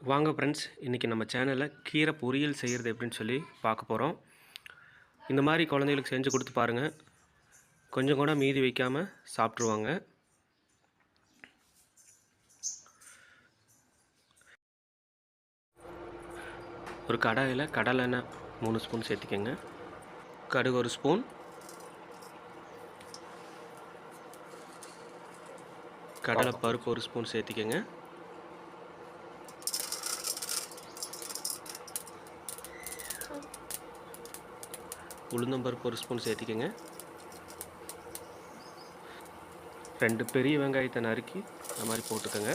வாங்க ஃப்ரெண்ட்ஸ் இன்றைக்கி நம்ம சேனலில் கீரை பொரியல் செய்கிறது எப்படின்னு சொல்லி பார்க்க போகிறோம் இந்த மாதிரி குழந்தைகளுக்கு செஞ்சு கொடுத்து பாருங்கள் கொஞ்சம் கூட மீதி வைக்காமல் சாப்பிட்ருவாங்க ஒரு கடாயில் கடலெண்ணெய் மூணு ஸ்பூன் சேர்த்துக்கோங்க. கடுகு ஒரு ஸ்பூன் கடலை பருப்பு ஒரு ஸ்பூன் சேர்த்துக்கோங்க. உளுந்தம்பருப்பு ஒரு ஸ்பூன் சேர்த்திக்கங்க. ரெண்டு பெரிய வெங்காயத்தை நறுக்கி இந்த மாதிரி போட்டுக்கோங்க.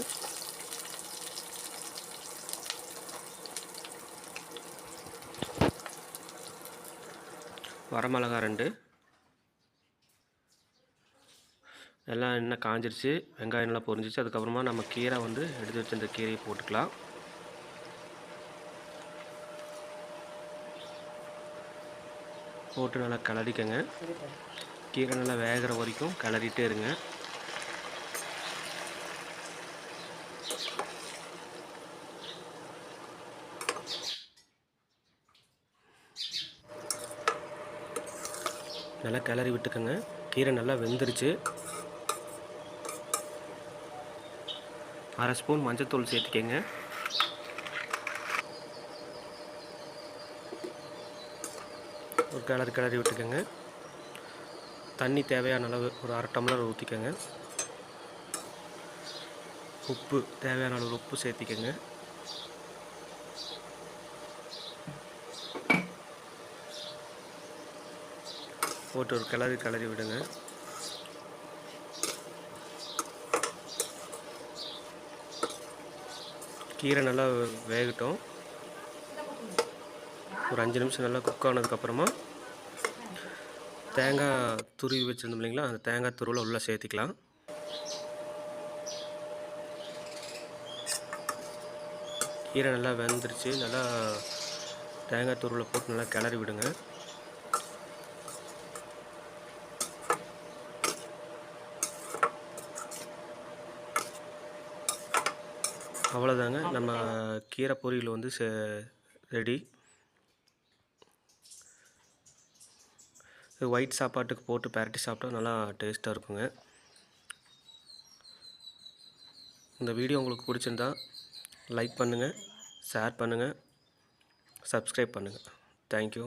வரமிளகா ரெண்டு. எல்லாம் என்ன காஞ்சிருச்சு வெங்காயம் நல்லா பொரிஞ்சிச்சு. அதுக்கப்புறமா நம்ம கீரை வந்து எடுத்து வச்சிருந்த கீரையை போட்டுக்கலாம். போட்டு நல்லா கிளறிக்கங்க. கீரை நல்லா வேகிற வரைக்கும் கிளறிட்டே இருங்க. நல்லா கிளறி விட்டுக்கோங்க. கீரை நல்லா வெந்துருச்சு. அரை ஸ்பூன் மஞ்சத்தூள் சேர்த்துக்கங்க. கிளறி கிளறி விட்டுக்கோங்க. தண்ணி தேவையான அளவு ஒரு அரை டம்ளர் ஊற்றிக்கோங்க உப்பு தேவையான அளவு உப்பு சேர்த்திக்கோங்க. போட்டு ஒரு கிளறி கிளறி விடுங்க. கீரை நல்லா வேகட்டும். ஒரு அஞ்சு நிமிஷம் நல்லா குக் ஆனதுக்கப்புறமா தேங்காய் துருவி வச்சுருந்தோம் இல்லைங்களா? அந்த தேங்காய் துருவில் உள்ளே சேர்த்திக்கலாம். கீரை நல்லா வெந்துருச்சு. நல்லா தேங்காய் துருவில் போட்டு நல்லா கிளறி விடுங்க. அவ்வளோதாங்க நம்ம கீரை பொரியல் வந்து ரெடி. ஒயிட் சாப்பாட்டுக்கு போட்டு பரட்டி சாப்பிட்டா நல்லா டேஸ்ட்டாக இருக்குங்க. இந்த வீடியோ உங்களுக்கு பிடிச்சிருந்தா லைக் பண்ணுங்கள் ஷேர் பண்ணுங்கள் சப்ஸ்கிரைப் பண்ணுங்கள் தேங்க்யூ